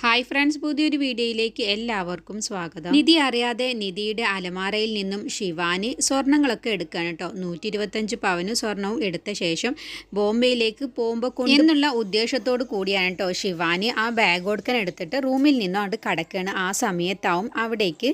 Hi friends പുതിയൊരു വീഡിയോയിലേക്ക് എല്ലാവർക്കും സ്വാഗതം. നിധി അറിയാതെ നിധിയുടെ അലമാരയിൽ നിന്നും ശിവാനി സ്വർണങ്ങളൊക്കെ എടുക്കുകയാണ് കേട്ടോ. നൂറ്റി ഇരുപത്തഞ്ച് പവന് സ്വർണവും എടുത്ത ശേഷം ബോംബെയിലേക്ക് പോകുമ്പോൾ കൊണ്ട് എന്നുള്ള ഉദ്ദേശത്തോട് കൂടിയാണ് കേട്ടോ ശിവാനി ആ ബാഗ് കൊടുക്കാൻ എടുത്തിട്ട് റൂമിൽ നിന്നും അവിടെ കിടക്കുകയാണ്. ആ സമയത്താവും അവിടേക്ക്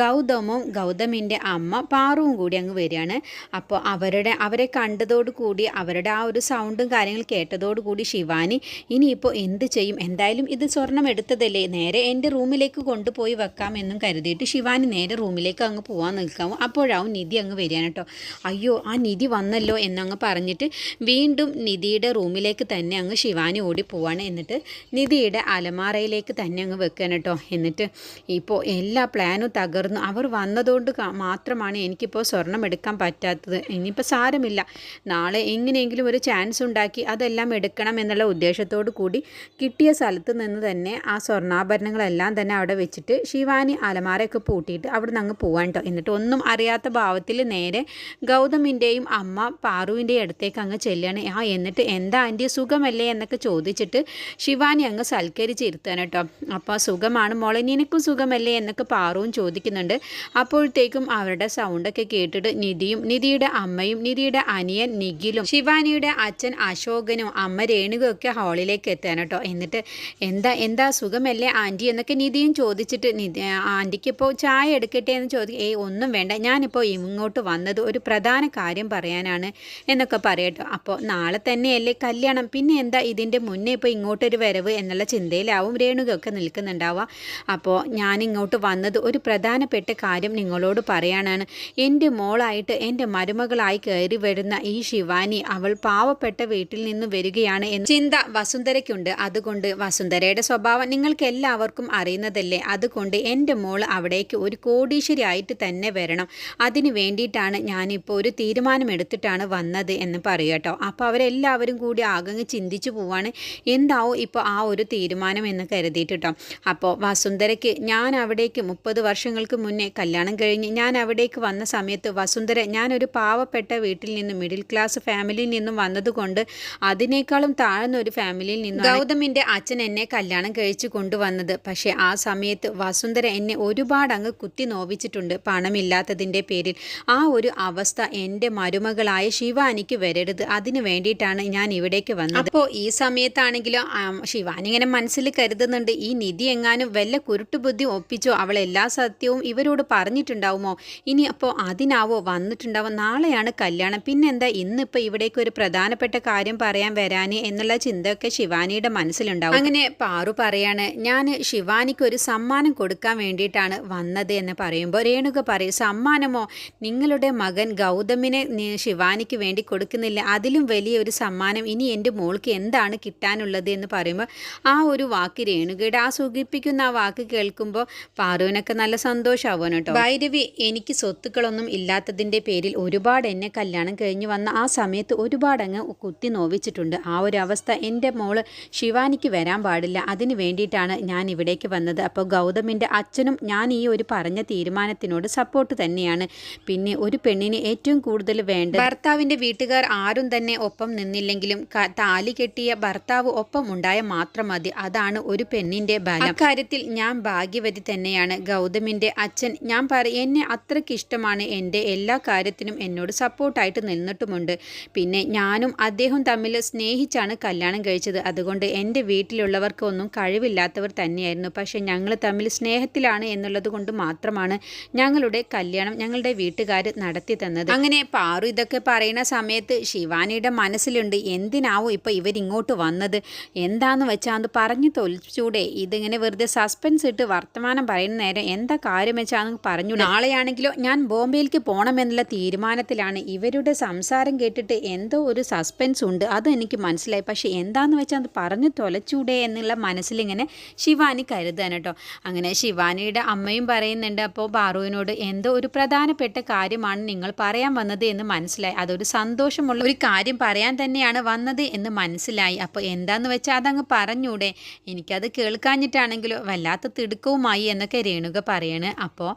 ഗൗതമും ഗൗതമിന്റെ അമ്മ പാറുവും കൂടി അങ്ങ് വരികയാണ്. അപ്പോൾ അവരുടെ അവരെ കണ്ടതോട് കൂടി അവരുടെ ആ ഒരു സൗണ്ടും കാര്യങ്ങൾ കേട്ടതോടുകൂടി ശിവാനി ഇനിയിപ്പോൾ എന്ത് ചെയ്യും? എന്തായാലും ഇത് സ്വർണം എടുത്തതല്ലേ നേരെ എന്റെ റൂമിലേക്ക് കൊണ്ടുപോയി വെക്കാമെന്നും കരുതിയിട്ട് ശിവാനി നേരെ റൂമിലേക്ക് അങ്ങ് പോകാൻ നിൽക്കാവും അപ്പോഴാവും നിധി അങ്ങ് വരികയാണ് കേട്ടോ. അയ്യോ ആ നിധി വന്നല്ലോ എന്നങ്ങ് പറഞ്ഞിട്ട് വീണ്ടും നിധിയുടെ റൂമിലേക്ക് തന്നെ അങ്ങ് ശിവാനി ഓടി പോവാണ്. എന്നിട്ട് നിധിയുടെ അലമാറയിലേക്ക് തന്നെ അങ്ങ് വെക്കുകയാണ് കേട്ടോ. എന്നിട്ട് ഇപ്പോൾ എല്ലാ പ്ലാനും തകർന്നു. അവർ വന്നതുകൊണ്ട് മാത്രമാണ് എനിക്കിപ്പോൾ സ്വർണം എടുക്കാൻ പറ്റാത്തത്. ഇനിയിപ്പോൾ സാരമില്ല. നാളെ എങ്ങനെയെങ്കിലും ഒരു ചാൻസ് ഉണ്ടാക്കി അതെല്ലാം എടുക്കണം എന്നുള്ള ഉദ്ദേശത്തോടു കൂടി കിട്ടിയ സ്ഥലത്ത് നിന്ന് തന്നെ സ്വർണാഭരണങ്ങളെല്ലാം തന്നെ അവിടെ വെച്ചിട്ട് ശിവാനി അലമാരയൊക്കെ പൂട്ടിയിട്ട് അവിടെ നിന്ന് അങ്ങ് പോവാൻ കേട്ടോ എന്നിട്ട് ഒന്നും അറിയാത്ത ഭാവത്തിൽ നേരെ ഗൗതമിന്റെയും അമ്മ പാറുവിന്റെയും അടുത്തേക്ക് അങ്ങ് ചെല്ലുകയാണ്. ആ എന്നിട്ട് എന്താ ആന്റി സുഖമല്ലേ എന്നൊക്കെ ചോദിച്ചിട്ട് ശിവാനി അങ്ങ് സൽക്കരിച്ചിരുത്താണ് കേട്ടോ അപ്പോൾ സുഖമാണ് മോളെ സുഖമല്ലേ എന്നൊക്കെ പാറുവും ചോദിക്കുന്നുണ്ട്. അപ്പോഴത്തേക്കും അവരുടെ സൗണ്ടൊക്കെ കേട്ടിട്ട് നിധിയും നിധിയുടെ അമ്മയും നിധിയുടെ അനിയൻ നിഖിലും ശിവാനിയുടെ അച്ഛൻ അശോകനും അമ്മ രേണുകയൊക്കെ ഹാളിലേക്ക് എത്താൻ കേട്ടോ എന്നിട്ട് എന്താ എന്താ സുഖമല്ലേ ആന്റി എന്നൊക്കെ നിധിയും ചോദിച്ചിട്ട് നിധി ആന്റിക്ക് ഇപ്പോൾ ചായ എടുക്കട്ടെ എന്ന് ചോദിക്കും ഏയ് ഒന്നും വേണ്ട. ഞാനിപ്പോൾ ഇങ്ങോട്ട് വന്നത് ഒരു പ്രധാന കാര്യം പറയാനാണ് എന്നൊക്കെ പറയട്ടോ. അപ്പോൾ നാളെ തന്നെയല്ലേ കല്യാണം. പിന്നെ എന്താ ഇതിന്റെ മുന്നേ ഇപ്പോൾ ഇങ്ങോട്ടൊരു വരവ് എന്നുള്ള ചിന്തയിലാവും രേണുകയൊക്കെ നിൽക്കുന്നുണ്ടാവുക. അപ്പോൾ ഞാൻ ഇങ്ങോട്ട് വന്നത് ഒരു പ്രധാനപ്പെട്ട കാര്യം നിങ്ങളോട് പറയാനാണ്. എന്റെ മോളായിട്ട് എന്റെ മരുമകളായി കയറി വരുന്ന ഈ ശിവാനി അവൾ പാവപ്പെട്ട വീട്ടിൽ നിന്ന് വരികയാണ് എന്ന് ചിന്ത വസുന്ധരയ്ക്കുണ്ട്. അതുകൊണ്ട് വസുന്ധരയുടെ സ്വഭാവം നിങ്ങൾക്ക് എല്ലാവർക്കും അറിയുന്നതല്ലേ? അതുകൊണ്ട് എന്റെ മോൾ അവിടേക്ക് ഒരു കോടീശ്വരി ആയിട്ട് തന്നെ വരണം. അതിന് വേണ്ടിയിട്ടാണ് ഞാനിപ്പോൾ ഒരു തീരുമാനം എടുത്തിട്ടാണ് വന്നത് എന്ന് പറയുക കേട്ടോ. അപ്പോൾ അവരെല്ലാവരും കൂടി ആകങ്ങ് ചിന്തിച്ചു പോവാണ്. എന്താവും ഇപ്പോൾ ആ ഒരു തീരുമാനം എന്ന് കരുതിയിട്ട് അപ്പോൾ വസുന്ധരയ്ക്ക് ഞാൻ അവിടേക്ക് മുപ്പത് വർഷങ്ങൾക്ക് മുന്നേ കല്യാണം കഴിഞ്ഞ് ഞാൻ അവിടേക്ക് വന്ന സമയത്ത് വസുന്ധര ഞാനൊരു പാവപ്പെട്ട വീട്ടിൽ നിന്നും മിഡിൽ ക്ലാസ് ഫാമിലിയിൽ നിന്നും വന്നതുകൊണ്ട് അതിനേക്കാളും താഴ്ന്ന ഒരു ഫാമിലിയിൽ നിന്നും ഗൗതമിന്റെ അച്ഛൻ എന്നെ കല്യാണം കഴിച്ചു കൊണ്ടുവന്നത്. പക്ഷേ ആ സമയത്ത് വസുന്ധര എന്നെ ഒരുപാട് അങ്ങ് കുത്തി നോവിച്ചിട്ടുണ്ട് പണമില്ലാത്തതിന്റെ പേരിൽ. ആ ഒരു അവസ്ഥ എന്റെ മരുമകളായ ശിവാനിക്ക് വരരുത്. അതിനു വേണ്ടിയിട്ടാണ് ഞാൻ ഇവിടേക്ക് വന്നത്. അപ്പോൾ ഈ സമയത്താണെങ്കിലും ശിവാനി ഇങ്ങനെ മനസ്സിൽ കരുതുന്നുണ്ട് ഈ നിധി എങ്ങാനും വല്ല കുരുട്ടുബുദ്ധി ഒപ്പിച്ചോ? അവൾ എല്ലാ സത്യവും ഇവരോട് പറഞ്ഞിട്ടുണ്ടാവുമോ? ഇനി അപ്പോൾ അതിനാവോ? വന്നിട്ടുണ്ടാവും? നാളെയാണ് കല്യാണം. പിന്നെന്താ? ഇന്നിപ്പോൾ ഇവിടേക്ക് ഒരു പ്രധാനപ്പെട്ട കാര്യം പറയാൻ വരാനേ എന്നുള്ള ചിന്തയൊക്കെ ശിവാനിയുടെ മനസ്സിലുണ്ടാവും. അങ്ങനെ പാറു പറയാണ് ഞാൻ ശിവാനിക്ക് ഒരു സമ്മാനം കൊടുക്കാൻ വേണ്ടിയിട്ടാണ് വന്നത് എന്ന് പറയുമ്പോൾ രേണുക പറയും സമ്മാനമോ? നിങ്ങളുടെ മകൻ ഗൗതമിനെ ശിവാനിക്ക് വേണ്ടി കൊടുക്കുന്നില്ല. അതിലും വലിയൊരു സമ്മാനം ഇനി എന്റെ മോൾക്ക് എന്താണ് കിട്ടാനുള്ളത്? എന്ന് പറയുമ്പോൾ ആ ഒരു വാക്ക് രേണുകയുടെ ആ സുഖിപ്പിക്കുന്ന ആ വാക്ക് കേൾക്കുമ്പോൾ പാറുവിനൊക്കെ നല്ല സന്തോഷമാവാൻ കേട്ടോ. ഭൈരവി എനിക്ക് സ്വത്തുക്കളൊന്നും ഇല്ലാത്തതിന്റെ പേരിൽ ഒരുപാട് എന്നെ കല്യാണം കഴിഞ്ഞ് വന്ന ആ സമയത്ത് ഒരുപാട് അങ്ങ് കുത്തി നോവിച്ചിട്ടുണ്ട്. ആ ഒരു അവസ്ഥ എന്റെ മോൾ ശിവാനിക്ക് വരാൻ പാടില്ല. അതിന് വേണ്ടിയിട്ടാണ് ഞാൻ ഇവിടേക്ക് വന്നത്. അപ്പോൾ ഗൗതമിന്റെ അച്ഛനും ഞാൻ ഈ ഒരു പറഞ്ഞ തീരുമാനത്തിനോട് സപ്പോർട്ട് തന്നെയാണ്. പിന്നെ ഒരു പെണ്ണിന് ഏറ്റവും കൂടുതൽ വേണ്ട ഭർത്താവിന്റെ വീട്ടുകാർ ആരും തന്നെ ഒപ്പം നിന്നില്ലെങ്കിലും താലി കെട്ടിയ ഭർത്താവ് ഒപ്പം ഉണ്ടായ മാത്രം മതി. അതാണ് ഒരു പെണ്ണിന്റെ ബലം. കാര്യത്തിൽ ഞാൻ ഭാഗ്യവതി തന്നെയാണ്. ഗൗതമിന്റെ അച്ഛൻ ഞാൻ പറ എന്നെ അത്രയ്ക്ക് ഇഷ്ടമാണ്. എന്റെ എല്ലാ കാര്യത്തിനും എന്നോട് സപ്പോർട്ടായിട്ട് നിന്നിട്ടുമുണ്ട്. പിന്നെ ഞാനും അദ്ദേഹം തമ്മിൽ സ്നേഹിച്ചാണ് കല്യാണം കഴിച്ചത്. അതുകൊണ്ട് എന്റെ വീട്ടിലുള്ളവർക്കൊന്നും കഴിവില്ലാത്തവർ തന്നെയായിരുന്നു. പക്ഷേ ഞങ്ങൾ തമ്മിൽ സ്നേഹത്തിലാണ് എന്നുള്ളത് കൊണ്ട് മാത്രമാണ് ഞങ്ങളുടെ കല്യാണം ഞങ്ങളുടെ വീട്ടുകാർ നടത്തി തന്നത്. അങ്ങനെ പാറു ഇതൊക്കെ പറയുന്ന സമയത്ത് ശിവാനിയുടെ മനസ്സിലുണ്ട് എന്തിനാവും ഇപ്പോൾ ഇവരിങ്ങോട്ട് വന്നത്? എന്താന്ന് വെച്ചാൽ അത് പറഞ്ഞു തൊലിച്ചൂടെ? ഇതിങ്ങനെ വെറുതെ സസ്പെൻസ് ഇട്ട് വർത്തമാനം പറയുന്ന നേരം എന്താ കാര്യം വെച്ചാന്ന് പറഞ്ഞു നാളെയാണെങ്കിലോ ഞാൻ ബോംബെയിലേക്ക് പോകണമെന്നുള്ള തീരുമാനത്തിലാണ്. ഇവരുടെ സംസാരം കേട്ടിട്ട് എന്തോ ഒരു സസ്പെൻസ് ഉണ്ട്. അത് എനിക്ക് മനസ്സിലായി. പക്ഷേ എന്താന്ന് വെച്ചാൽ അത് പറഞ്ഞു തൊലച്ചൂടെ എന്നുള്ള മനസ്സിലിങ്ങനെ ശിവാനി കരുതാൻ കേട്ടോ. അങ്ങനെ ശിവാനിയുടെ അമ്മയും പറയുന്നുണ്ട് അപ്പോൾ ബാറുവിനോട് എന്തോ ഒരു പ്രധാനപ്പെട്ട കാര്യമാണ് നിങ്ങൾ പറയാൻ വന്നത് എന്ന് മനസ്സിലായി. അതൊരു സന്തോഷമുള്ള ഒരു കാര്യം പറയാൻ തന്നെയാണ് വന്നത് എന്ന് മനസ്സിലായി. അപ്പോൾ എന്താന്ന് വെച്ചാൽ അതങ്ങ് പറഞ്ഞൂടെ. എനിക്കത് കേൾക്കാഞ്ഞിട്ടാണെങ്കിലും? വല്ലാത്ത തിടുക്കവുമായി എന്നൊക്കെ രേണുക പറയണ്. അപ്പോൾ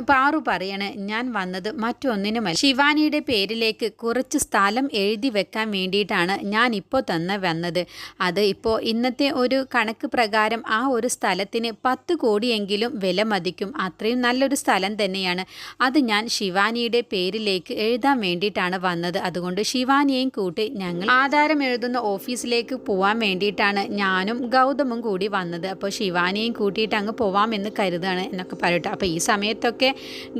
പാറു പറയണ് ഞാൻ വന്നത് മറ്റൊന്നിനുമല്ല. ശിവാനിയുടെ പേരിലേക്ക് കുറച്ച് സ്ഥലം എഴുതി വെക്കാൻ വേണ്ടിയിട്ടാണ് ഞാൻ ഇപ്പോൾ തന്നെ വന്നത്. അത് ഇപ്പോൾ ഇന്നത്തെ ഒരു കണക്ക് പ്രകാരം പ്രകാരം ആ ഒരു സ്ഥലത്തിന് പത്ത് കോടിയെങ്കിലും വില മതിക്കും. അത്രയും നല്ലൊരു സ്ഥലം തന്നെയാണ്. അത് ഞാൻ ശിവാനിയുടെ പേരിലേക്ക് എഴുതാൻ വേണ്ടിയിട്ടാണ് വന്നത്. അതുകൊണ്ട് ശിവാനിയെയും കൂട്ടി ഞങ്ങൾ ആധാരം എഴുതുന്ന ഓഫീസിലേക്ക് പോവാൻ വേണ്ടിയിട്ടാണ് ഞാനും ഗൗതമും കൂടി വന്നത്. അപ്പോൾ ശിവാനിയെയും കൂട്ടിയിട്ട് അങ്ങ് പോവാമെന്ന് കരുതാണ് എന്നൊക്കെ പറയട്ടെ. അപ്പോൾ ഈ സമയത്തൊക്കെ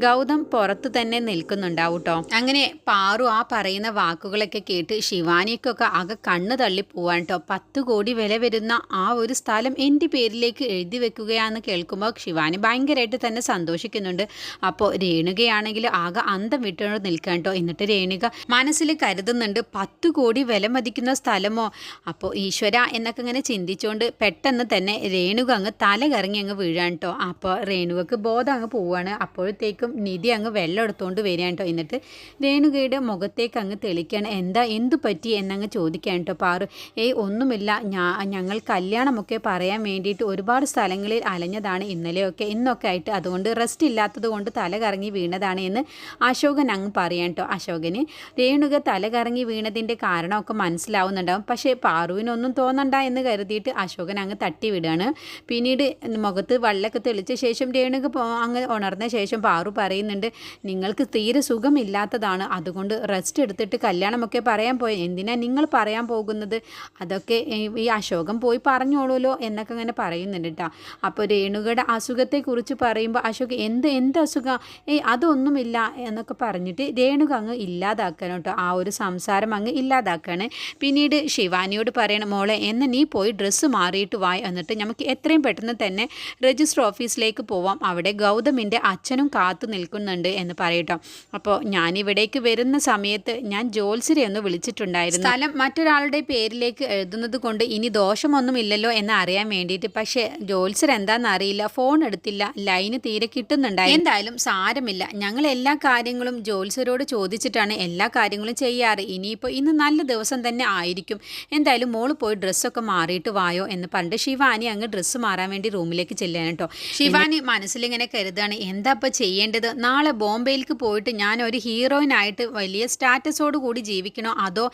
ഗൗതം പുറത്ത് തന്നെ നിൽക്കുന്നുണ്ടാവും കേട്ടോ അങ്ങനെ പാറു ആ പറയുന്ന വാക്കുകളൊക്കെ കേട്ട് ശിവാനിക്കൊക്കെ ആകെ കണ്ണ് തള്ളി പോവാൻ കേട്ടോ പത്ത് കോടി വില വരുന്ന ആ ഒരു സ്ഥലം എന്റെ പേരിലേക്ക് എഴുതി വെക്കുകയാണെന്ന് കേൾക്കുമ്പോൾ ശിവാനി ഭയങ്കരമായിട്ട് തന്നെ സന്തോഷിക്കുന്നുണ്ട്. അപ്പോൾ രേണുകയാണെങ്കിൽ ആകെ അന്തം വിട്ടുകൊണ്ട് നിൽക്കാൻ കേട്ടോ. എന്നിട്ട് രേണുക മനസ്സിൽ കരുതുന്നുണ്ട് പത്ത് കോടി വില മതിക്കുന്ന സ്ഥലമോ? അപ്പോൾ ഈശ്വര എന്നൊക്കെ ഇങ്ങനെ ചിന്തിച്ചുകൊണ്ട് പെട്ടെന്ന് തന്നെ രേണുക അങ്ങ് തല കറങ്ങി അങ്ങ് വീഴാൻ കേട്ടോ. അപ്പോൾ രേണുകക്ക് ബോധം അങ്ങ് പോവുകയാണ് അപ്പോഴത്തേക്കും നിധി അങ്ങ് വെള്ളം എടുത്തുകൊണ്ട് വരികയാണ് കേട്ടോ. എന്നിട്ട് രേണുകയുടെ മുഖത്തേക്ക് അങ്ങ് തെളിക്കുകയാണ് എന്താ എന്തു പറ്റി? എന്നങ്ങ് ചോദിക്കാൻ കേട്ടോ പാറു. ഏയ് ഒന്നുമില്ല. ഞാൻ ഞങ്ങൾ കല്യാണമൊക്കെ പറയാൻ വേണ്ടിയിട്ട് ഒരുപാട് സ്ഥലങ്ങളിൽ അലഞ്ഞതാണ് ഇന്നലെയൊക്കെ. ഇന്നൊക്കെ ആയിട്ട് അതുകൊണ്ട് റെസ്റ്റ് ഇല്ലാത്തത് കൊണ്ട് തല കറങ്ങി വീണതാണ് എന്ന് അശോകൻ അങ്ങ് പറയാൻ കേട്ടോ അശോകന് രേണുക തല കറങ്ങി വീണതിന്റെ കാരണമൊക്കെ മനസ്സിലാവുന്നുണ്ടാവും. പക്ഷേ പാറുവിനൊന്നും തോന്നണ്ട എന്ന് കരുതിയിട്ട് അശോകൻ അങ്ങ് തട്ടി വിടുകയാണ്. പിന്നീട് മുഖത്ത് വള്ളൊക്കെ തെളിച്ച ശേഷം രേണുക അങ്ങ് ഉണർന്ന ശേഷം പാറു പറയുന്നുണ്ട് നിങ്ങൾക്ക് തീരെ സുഖമില്ലാത്തതാണ്. അതുകൊണ്ട് റെസ്റ്റ് എടുത്തിട്ട് കല്യാണമൊക്കെ പറയാൻ പോയി. എന്തിനാ നിങ്ങൾ പറയാൻ പോകുന്നത്? അതൊക്കെ ഈ- അശോകം പോയി പറഞ്ഞോളൂല്ലോ എന്നൊക്കെ അങ്ങനെ പറയുന്നുണ്ട് കേട്ടോ അപ്പോൾ രേണുകയുടെ അസുഖത്തെക്കുറിച്ച് പറയുമ്പോൾ അശോക് എന്ത് എന്ത് അസുഖം? ഏയ് അതൊന്നുമില്ല എന്നൊക്കെ പറഞ്ഞിട്ട് രേണുക അങ്ങ് ഇല്ലാതാക്കണം കേട്ടോ ആ ഒരു സംസാരം അങ്ങ് ഇല്ലാതാക്കാണ്. പിന്നീട് ശിവാനിയോട് പറയണം മോളെ എന്ന് നീ പോയി ഡ്രസ്സ് മാറിയിട്ട് വായി എന്നിട്ട് നമുക്ക് എത്രയും പെട്ടെന്ന് തന്നെ രജിസ്റ്റർ ഓഫീസിലേക്ക് പോവാം. അവിടെ ഗൗതമിന്റെ അച്ഛനും കാത്തു നിൽക്കുന്നുണ്ട് എന്ന് പറയട്ടോ അപ്പോൾ ഞാനിവിടേക്ക് വരുന്ന സമയത്ത് ഞാൻ ജോത്സരെ ഒന്ന് വിളിച്ചിട്ടുണ്ടായിരുന്നു. സ്ഥലം മറ്റൊരാളുടെ പേരിലേക്ക് എഴുതുന്നത് കൊണ്ട് ഇനി ദോഷമൊന്നുമില്ലല്ലോ എന്ന് അറിയാൻ വേണ്ടിയിട്ട്. പക്ഷേ ജോത്സർ എന്താണെന്ന് അറിയില്ല. ഫോൺ എടുത്തില്ല. ലൈന് തീരെ കിട്ടുന്നുണ്ടായി. എന്തായാലും സാരമില്ല. ഞങ്ങൾ എല്ലാ കാര്യങ്ങളും ജോത്സരോട് ചോദിച്ചിട്ടാണ് എല്ലാ കാര്യങ്ങളും ചെയ്യാറ്. ഇനിയിപ്പോൾ ഇന്ന് നല്ല ദിവസം തന്നെ ആയിരിക്കും. എന്തായാലും മോൾ പോയി ഡ്രസ്സൊക്കെ മാറിയിട്ട് വായോ എന്ന് പറഞ്ഞിട്ട് ശിവാനി അങ്ങ് ഡ്രസ്സ് മാറാൻ വേണ്ടി റൂമിലേക്ക് ചെല്ലാണ് കേട്ടോ. ശിവാനി മനസ്സിലിങ്ങനെ കരുതാണ്. എന്താ ഇപ്പോൾ ചെയ്യേണ്ടത്? നാളെ ബോംബെയിലേക്ക് പോയിട്ട് ഞാൻ ഒരു ഹീറോയിനായിട്ട് വലിയ സ്റ്റാറ്റസോട് കൂടി ജീവിക്കണോ? അതോ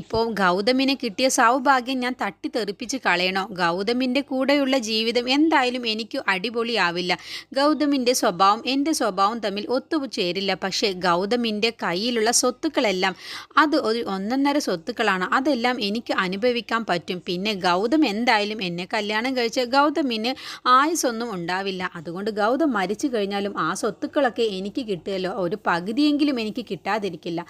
ഇപ്പോൾ ഗൗതമിനെ കിട്ടിയ സൗഭാഗ്യം ഞാൻ തട്ടിത്തെറിപ്പിച്ച് കളയണോ? ഗൗതമിന്റെ കൂടെയുള്ള ജീവിതം എന്തായാലും എനിക്ക് അടിപൊളിയാവില്ല. ഗൗതമിന്റെ സ്വഭാവം എന്റെ സ്വഭാവം തമ്മിൽ ഒത്തുചേരില്ല. പക്ഷേ ഗൗതമിന്റെ കയ്യിലുള്ള സ്വത്തുക്കളെല്ലാം അത് ഒരു ഒന്നൊന്നര സ്വത്തുക്കളാണ്. അതെല്ലാം എനിക്ക് അനുഭവിക്കാൻ പറ്റും. പിന്നെ ഗൗതം എന്തായാലും എന്നെ കല്യാണം കഴിച്ച് ഗൗതമിന് ആയുസൊന്നും ഉണ്ടാവില്ല. അതുകൊണ്ട് ഗൗതം മരിച്ചു കഴിഞ്ഞാലും ആ സ്വത്തുക്കളൊക്കെ എനിക്ക് കിട്ടുമല്ലോ ഒരു പകുതിയെങ്കിലും എനിക്ക് കിട്ടാതിരിക്കില്ല.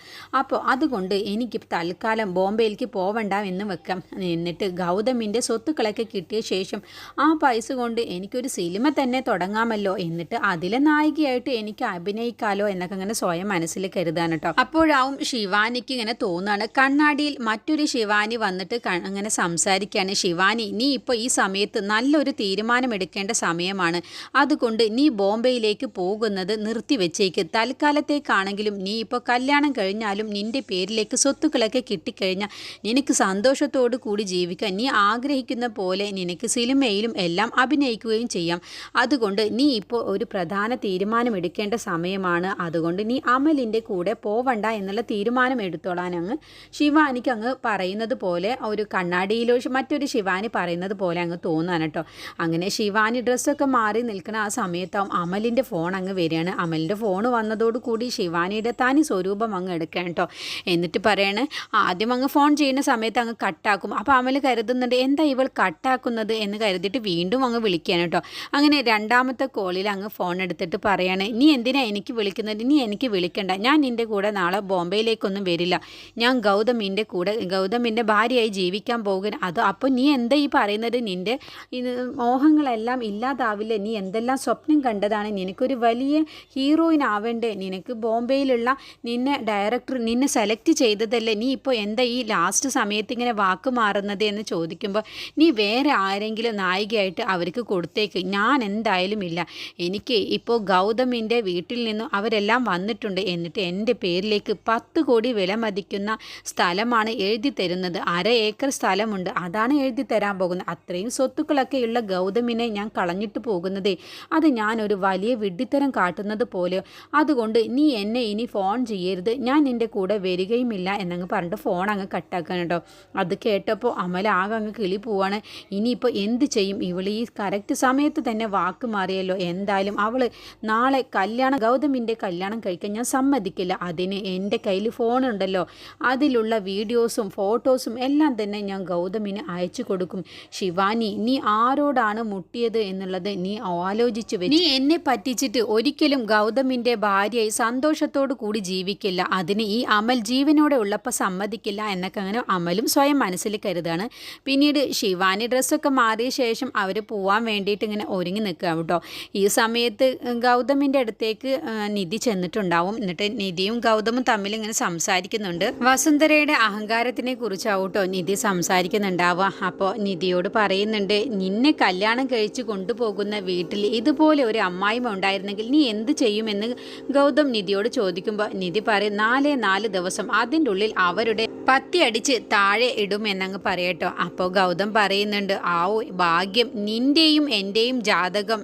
അപ്പോൾ അതുകൊണ്ട് എനിക്ക് തൽക്കാലം ബോംബെയിലേക്ക് പോവണ്ട എന്ന് വെക്കാം. എന്നിട്ട് ഗൗതമിന്റെ സ്വത്തുക്കളൊക്കെ കിട്ടിയ ശേഷം ആ പൈസ കൊണ്ട് എനിക്കൊരു സിനിമ തന്നെ തുടങ്ങാമല്ലോ എന്നിട്ട് അതിലെ നായികയായിട്ട് എനിക്ക് അഭിനയിക്കാലോ എന്നൊക്കെ ഇങ്ങനെ സ്വയം മനസ്സിൽ കരുതാൻ കേട്ടോ. അപ്പോഴാവും ശിവാനിക്ക് ഇങ്ങനെ തോന്നുകയാണ് കണ്ണാടിയിൽ മറ്റൊരു ശിവാനി വന്നിട്ട് അങ്ങനെ സംസാരിക്കുകയാണ് ശിവാനി നീ ഇപ്പോൾ ഈ സമയത്ത് നല്ലൊരു തീരുമാനമെടുക്കേണ്ട സമയമാണ്. അതുകൊണ്ട് നീ ബോംബെയിലേക്ക് പോകുന്നത് നിർത്തിവെച്ചേക്ക് തൽക്കാലത്തേക്കാണെങ്കിലും നീ ഇപ്പോൾ കല്യാണം കഴിഞ്ഞാലും നിന്റെ പേരിലേക്ക് സ്വത്തുക്കളൊക്കെ കിട്ടിക്കഴിഞ്ഞാൽ നിനക്ക് സന്തോഷത്തോടു കൂടി ജീവിക്കാൻ നീ ആഗ്രഹിക്കുന്ന പോലെ നിനക്ക് സിനിമയിലും എല്ലാം അഭിനയിക്കുകയും ചെയ്യാം. അതുകൊണ്ട് നീ ഇപ്പോൾ ഒരു പ്രധാന തീരുമാനം എടുക്കേണ്ട സമയമാണ്. അതുകൊണ്ട് നീ അമലിന്റെ കൂടെ പോവണ്ട എന്നുള്ള തീരുമാനം എടുത്തോളാൻ അങ്ങ് ശിവാനിക്ക് അങ്ങ് പറയുന്നത് പോലെ ഒരു കണ്ണാടിയിലോ മറ്റൊരു ശിവാനി പറയുന്നത് പോലെ അങ്ങ് തോന്നാൻ കേട്ടോ. അങ്ങനെ ശിവാനി ഡ്രസ്സൊക്കെ മാറി നിൽക്കുന്ന ആ സമയത്താവും അമലിന്റെ ഫോൺ അങ്ങ് വരികയാണ്. അമലിന്റെ ഫോൺ വന്നതോടുകൂടി ശിവാനിയുടെ തനി സ്വരൂപം അങ്ങ് എടുക്കാൻ കേട്ടോ. എന്നിട്ട് പറയണേ ആദ്യം അങ്ങ് ഫോൺ ചെയ്യുന്ന സമയത്ത് അങ്ങ് കട്ടാക്കും. അപ്പോൾ അമൽ കരുതുന്നുണ്ട് എന്താ ഇവൾ കട്ടാക്കുന്നത്? എന്ന് കരുതിയിട്ട് വീണ്ടും അങ്ങ് വിളിക്കുകയാണ് കേട്ടോ. അങ്ങനെ രണ്ടാമത്തെ കോളിൽ അങ്ങ് ഫോൺ എടുത്തിട്ട് പറയാണ് നീ എന്തിനാ എനിക്ക് വിളിക്കുന്നത്? നീ എനിക്ക് വിളിക്കണ്ട. ഞാൻ നിന്റെ കൂടെ നാളെ ബോംബെയിലേക്കൊന്നും വരില്ല. ഞാൻ ഗൗതമിന്റെ കൂടെ ഗൗതമിന്റെ ഭാര്യയായി ജീവിക്കാൻ പോകുക അത് അപ്പോൾ നീ എന്താ ഈ പറയുന്നത്? നിന്റെ മോഹങ്ങളെല്ലാം ഇല്ലാതാവില്ലേ? നീ എന്തെല്ലാം സ്വപ്നം കണ്ടതാണ്? നിനക്കൊരു വലിയ ഹീറോയിൻ ആവേണ്ടേ? നിനക്ക് ബോംബെയിലുള്ള നിന്നെ ഡയറക്ടർ നിന്നെ സെലക്ട് ചെയ്തതല്ലേ? നീ ഇപ്പോൾ എന്താ ഈ ലാസ്റ്റ് സമയത്ത് ഇങ്ങനെ വാക്ക് മാറുന്നത് എന്ന് ചോദിക്കുമ്പോൾ നീ വേറെ ആരെങ്കിലും നായികയായിട്ട് അവർക്ക് കൊടുത്തേക്ക്. ഞാൻ എന്തായാലും ഇല്ല. എനിക്ക് ഇപ്പോൾ ഗൗതമിന്റെ വീട്ടിൽ നിന്നും അവരെല്ലാം വന്നിട്ടുണ്ട് എന്നിട്ട് എന്റെ പേരിലേക്ക് പത്ത് കോടി വില മതിക്കുന്ന സ്ഥലമാണ് എഴുതി തരുന്നത്. അര ഏക്കർ സ്ഥലമുണ്ട്. അതാണ് എഴുതി തരാൻ പോകുന്നത്. അത്രയും സ്വത്തുക്കളൊക്കെയുള്ള ഗൗതമിനെ ഞാൻ കളഞ്ഞിട്ട് പോകുന്നതേ. അത് ഞാനൊരു വലിയ വിഡ്ഢിത്തരം കാട്ടുന്നത് പോലെ അതുകൊണ്ട് നീ എന്നെ ഇനി ഫോൺ ചെയ്യരുത്. ഞാൻ നിന്റെ കൂടെ വരികയുമില്ല എന്നങ്ങ് പറഞ്ഞിട്ട് ഫോൺ അങ്ങ് കട്ടാക്കാൻ കേട്ടോ. അത് കേട്ടപ്പോൾ അമല ആകെ അങ്ങ് കിളി പോവാണ്. ഇനിയിപ്പോൾ ഇനിയിപ്പോൾ എന്ത് ചെയ്യും? ഇവൾ ഈ കറക്റ്റ് സമയത്ത് തന്നെ വാക്ക് മാറിയല്ലോ. എന്തായാലും അവൾ നാളെ കല്യാണം ഗൗതമിന്റെ കല്യാണം കഴിക്കാൻ ഞാൻ സമ്മതിക്കില്ല. അതിന് എന്റെ കയ്യിൽ ഫോണുണ്ടല്ലോ അതിലുള്ള വീഡിയോസും ഫോട്ടോസും എല്ലാം തന്നെ ഞാൻ ഗൗതമിന് അയച്ചു കൊടുക്കും. ശിവാനി നീ ആരോടാണ് മുട്ടിയത് എന്നുള്ളത് നീ ആലോചിച്ച് വെച്ച് നീ എന്നെ പറ്റിച്ചിട്ട് ഒരിക്കലും ഗൗതമിന്റെ ഭാര്യയായി സന്തോഷത്തോടു കൂടി ജീവിക്കില്ല. അതിന് ഈ അമൽ ജീവനോടെ ഉള്ളപ്പോൾ സമ്മതിക്കില്ല എന്നൊക്കെ അങ്ങനെ അമലും സ്വയം മനസ്സിൽ കരുതാണ്. പിന്നീട് ശിവാനി ഡ്രസ്സൊക്കെ മാറിയ ശേഷം അവർ പോവാൻ വേണ്ടിയിട്ട് ഇങ്ങനെ ഒരുങ്ങി നിൽക്കുക കേട്ടോ. ഈ സമയത്ത് ഗൗതമിന്റെ അടുത്തേക്ക് നിധി ചെന്നിട്ടുണ്ടാവും. എന്നിട്ട് നിധിയും ഗൗതമും തമ്മിൽ ഇങ്ങനെ സംസാരിക്കുന്നുണ്ട്. വസുന്ധരയുടെ അഹങ്കാരത്തിനെ കുറിച്ചാവട്ടോ നിധി സംസാരിക്കുന്നുണ്ടാവുക. അപ്പോൾ നിധിയോട് പറയുന്നുണ്ട് നിന്നെ കല്യാണം കഴിച്ച് കൊണ്ടുപോകുന്ന വീട്ടിൽ ഇതുപോലെ ഒരു അമ്മായിമ ഉണ്ടായിരുന്നെങ്കിൽ നീ എന്ത് ചെയ്യുമെന്ന് ഗൗതം നിധിയോട് ചോദിക്കുമ്പോൾ നിധി പറയും നാലേ നാല് ദിവസം അതിന്റെ ഉള്ളിൽ അവരുടെ പത്തി അടിച്ച് താഴെ ഇടുമെന്നങ്ങ് പറയട്ടോ അപ്പോൾ ഗൗതം പറയുന്നുണ്ട് ആ ഭാഗ്യം നിന്റെയും എന്റെയും ജാതകം.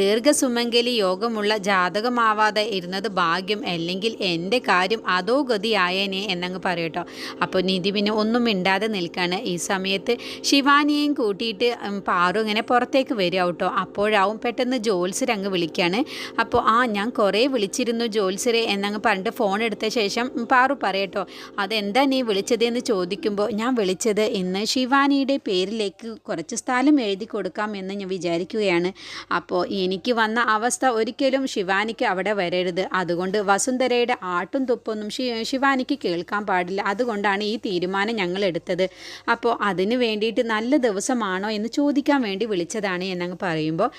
ദീർഘസുമംഗലി യോഗമുള്ള ജാതകമാവാതെ ഇരുന്നത് ഭാഗ്യം അല്ലെങ്കിൽ എന്റെ കാര്യം അതോ ഗതിയായേനെ എന്നങ്ങ് പറയട്ടോ അപ്പോൾ നിധി പിന്നെ ഒന്നും മിണ്ടാതെ നിൽക്കാണ്. ഈ സമയത്ത് ശിവാനിയെയും കൂട്ടിയിട്ട് പാറു ഇങ്ങനെ പുറത്തേക്ക് വരിക കേട്ടോ. അപ്പോഴാവും പെട്ടെന്ന് ജോത്സർ അങ്ങ് വിളിക്കുകയാണ് അപ്പോൾ ആ ഞാൻ കുറേ വിളിച്ചിരുന്നു ജോൽസരെ എന്നങ്ങ് പറഞ്ഞിട്ട് ഫോൺ എടുത്ത ശേഷം പാറു പറയട്ടോ അതെന്താ നീ വിളിച്ചത് എന്ന് ചോദിക്കുമ്പോൾ ഞാൻ വിളിച്ചത് ഇന്ന് ശിവാനിയുടെ പേരിലേക്ക് കുറച്ച് സ്ഥലം എഴുതി കൊടുക്കാം എന്ന് ഞാൻ വിചാരിക്കുകയാണ്. അപ്പോൾ എനിക്ക് വന്ന അവസ്ഥ ഒരിക്കലും ശിവാനിക്ക് അവിടെ വരരുത്. അതുകൊണ്ട് വസുന്ധരയുടെ ആട്ടും തുപ്പൊന്നും ശിവാനിക്ക് കേൾക്കാൻ പാടില്ല. അതുകൊണ്ടാണ് ഈ തീരുമാനം ഞങ്ങൾ എടുത്തത്. അപ്പോൾ അതിന് വേണ്ടിയിട്ട് നല്ല ദിവസമാണോ എന്ന് ചോദിക്കാൻ വേണ്ടി വിളിച്ചതാണ് എന്നങ്ങ് പറയുമ്പോൾ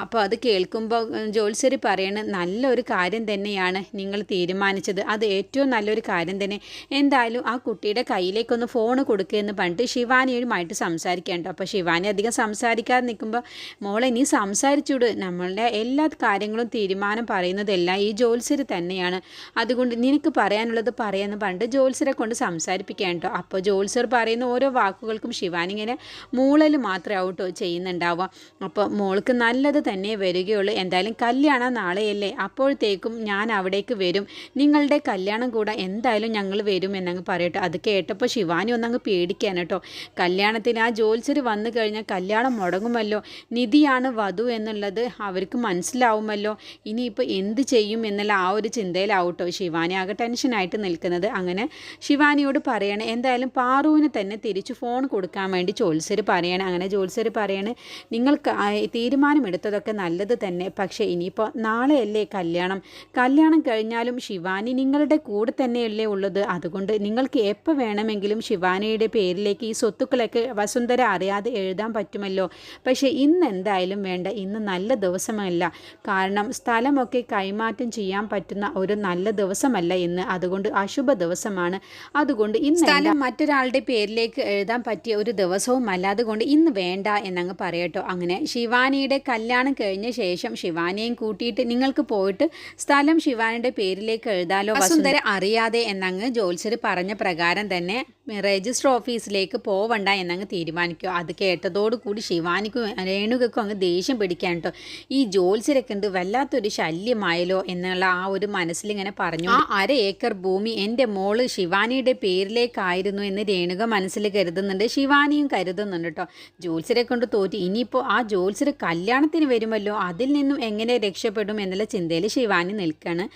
അപ്പോൾ അത് കേൾക്കുമ്പോൾ ജോത്സരി പറയണ നല്ലൊരു കാര്യം തന്നെയാണ് നിങ്ങൾ തീരുമാനിച്ചത്. അത് ഏറ്റവും നല്ലൊരു കാര്യം തന്നെ. എന്തായാലും ആ കുട്ടിയുടെ കയ്യിലേക്കൊന്ന് ഫോൺ കൊടുക്കുക എന്ന് പറഞ്ഞിട്ട് ശിവാനിയുമായിട്ട് സംസാരിക്കേണ്ട. അപ്പോൾ ശിവാനി അധികം സംസാരിക്കാതെ നിൽക്കുമ്പോൾ മോളെ നീ സംസാരിച്ചുവിട്. നമ്മളുടെ എല്ലാ കാര്യങ്ങളും തീരുമാനം പറയുന്നതെല്ലാം ഈ ജോത്സ്യർ തന്നെയാണ്. അതുകൊണ്ട് നിനക്ക് പറയാനുള്ളത് പറയാമെന്ന് പറഞ്ഞിട്ട് ജോത്സ്യരെ കൊണ്ട് സംസാരിപ്പിക്കാൻ കേട്ടോ. അപ്പോൾ ജോത്സ്യർ പറയുന്ന ഓരോ വാക്കുകൾക്കും ശിവാനി ഇങ്ങനെ മൂളൽ മാത്രമേ ആവട്ടോ ചെയ്യുന്നുണ്ടാവുക. അപ്പോൾ മോൾക്ക് നല്ലത് തന്നെ വരികയുള്ളൂ. എന്തായാലും കല്യാണം നാളെയല്ലേ? അപ്പോഴത്തേക്കും ഞാൻ അവിടേക്ക് വരും. നിങ്ങളുടെ കല്യാണം കൂടെ എന്തായാലും ഞങ്ങൾ വരും എന്നങ്ങ് പറയട്ടോ. അത് കേട്ടപ്പോൾ ശിവാനി ഒന്നങ്ങ് പേടിക്കാൻ കേട്ടോ. കല്യാണത്തിന് ആ ജോത്സര് വന്നു കഴിഞ്ഞാൽ കല്യാണം മുടങ്ങുമല്ലോ. നിധിയാണ് വധു എന്നുള്ളത് അവർക്ക് മനസ്സിലാവുമല്ലോ. ഇനിയിപ്പോൾ എന്ത് ചെയ്യും എന്നുള്ള ആ ഒരു ചിന്തയിലാവട്ടോ. ശിവാനി ആകെ ടെൻഷനായിട്ട് നിൽക്കുന്നത്. അങ്ങനെ ശിവാനിയോട് പറയണേ എന്തായാലും പാറുവിന് തന്നെ തിരിച്ച് ഫോൺ കൊടുക്കാൻ വേണ്ടി ജോത്സ്യർ പറയണേ. അങ്ങനെ ജോത്സ്യർ പറയണേ നിങ്ങൾക്ക് തീരുമാനമെടുത്തതൊക്കെ നല്ലത് തന്നെ. പക്ഷേ ഇനിയിപ്പോൾ നാളെയല്ലേ കല്യാണം. കല്യാണം കഴിഞ്ഞാലും ശിവാനി നിങ്ങളുടെ കൂടെ തന്നെയല്ലേ ഉള്ളത്. അതുകൊണ്ട് നിങ്ങൾക്ക് എപ്പോൾ വേണമെങ്കിലും ശിവാനിയുടെ പേരിലേക്ക് ഈ സ്വത്തുക്കളൊക്കെ വസുന്ധര അറിയാതെ എഴുതാൻ പറ്റുമല്ലോ. പക്ഷേ ഇന്ന് എന്തായാലും വേണ്ട. ഇന്ന് നല്ല ദിവസമല്ല. കാരണം സ്ഥലമൊക്കെ കൈമാറ്റം ചെയ്യാൻ പറ്റുന്ന ഒരു നല്ല ദിവസമല്ല ഇന്ന്. അതുകൊണ്ട് അശുഭ ദിവസമാണ്. അതുകൊണ്ട് ഇന്ന് സ്ഥലം മറ്റൊരാളുടെ പേരിലേക്ക് എഴുതാൻ പറ്റിയ ഒരു ദിവസവുമല്ല. അതുകൊണ്ട് ഇന്ന് വേണ്ട എന്നങ്ങ് പറയട്ടോ. അങ്ങനെ ശിവാനിയുടെ കല്യാണം കഴിഞ്ഞ ശേഷം ശിവാനിയെയും കൂട്ടിയിട്ട് നിങ്ങൾക്ക് പോയിട്ട് സ്ഥലം ശിവാനിയുടെ പേരിലേക്ക് എഴുതാലോ വസുന്ധര അറിയാതെ എന്നങ്ങ് ജോത്സ്യർ പറഞ്ഞ പ്രകാരം തന്നെ രജിസ്റ്റർ ഓഫീസിലേക്ക് പോവണ്ട എന്നങ്ങ് തീരുമാനിക്കുക. അത് കേട്ടതോടുകൂടി ശിവാനിക്കും രേണുകൾക്കും അങ്ങ് ദേഷ്യം പിടിക്കാൻ കേട്ടോ ഈ ജോത്സ്യരൊക്കെ ഉണ്ട് വല്ലാത്തൊരു ശല്യമായല്ലോ എന്നുള്ള ആ ഒരു മനസ്സിലിങ്ങനെ പറഞ്ഞു ആ അര ഏക്കർ ഭൂമി എന്റെ മോൾ ശിവാനിയുടെ പേരിലേക്കായിരുന്നു എന്ന് രേണുക മനസ്സിൽ കരുതുന്നുണ്ട്. ശിവാനിയും കരുതുന്നുണ്ട് കേട്ടോ ജോത്സ്യരെ കൊണ്ട് തോറ്റി. ഇനിയിപ്പോൾ ആ ജോത്സ്യർ കല്യാണത്തിന് വരുമല്ലോ. അതിൽ നിന്നും എങ്ങനെ രക്ഷപ്പെടും എന്നുള്ള ചിന്തയിൽ ശിവാനി നിൽക്കുകയാണ്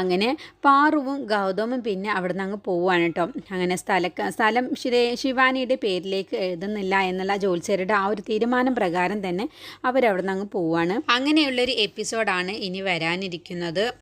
അങ്ങനെ പാറുവും ഗൗതമും പിന്നെ അവിടെ നിന്ന് അങ്ങ് പോവുകയാണ് കേട്ടോ അങ്ങനെ സ്ഥല സ്ഥലം ശിവാനിയുടെ പേരിലേക്ക് എഴുതുന്നില്ല എന്നുള്ള ജോത്സ്യരുടെ ആ ഒരു തീരുമാനം പ്രകാരം തന്നെ അവരവിടെ നിന്ന് അങ്ങ് പോവാണ്. അങ്ങനെയുള്ളൊരു എപ്പിസോഡാണ് ഇനി വരാനിരിക്കുന്നത്.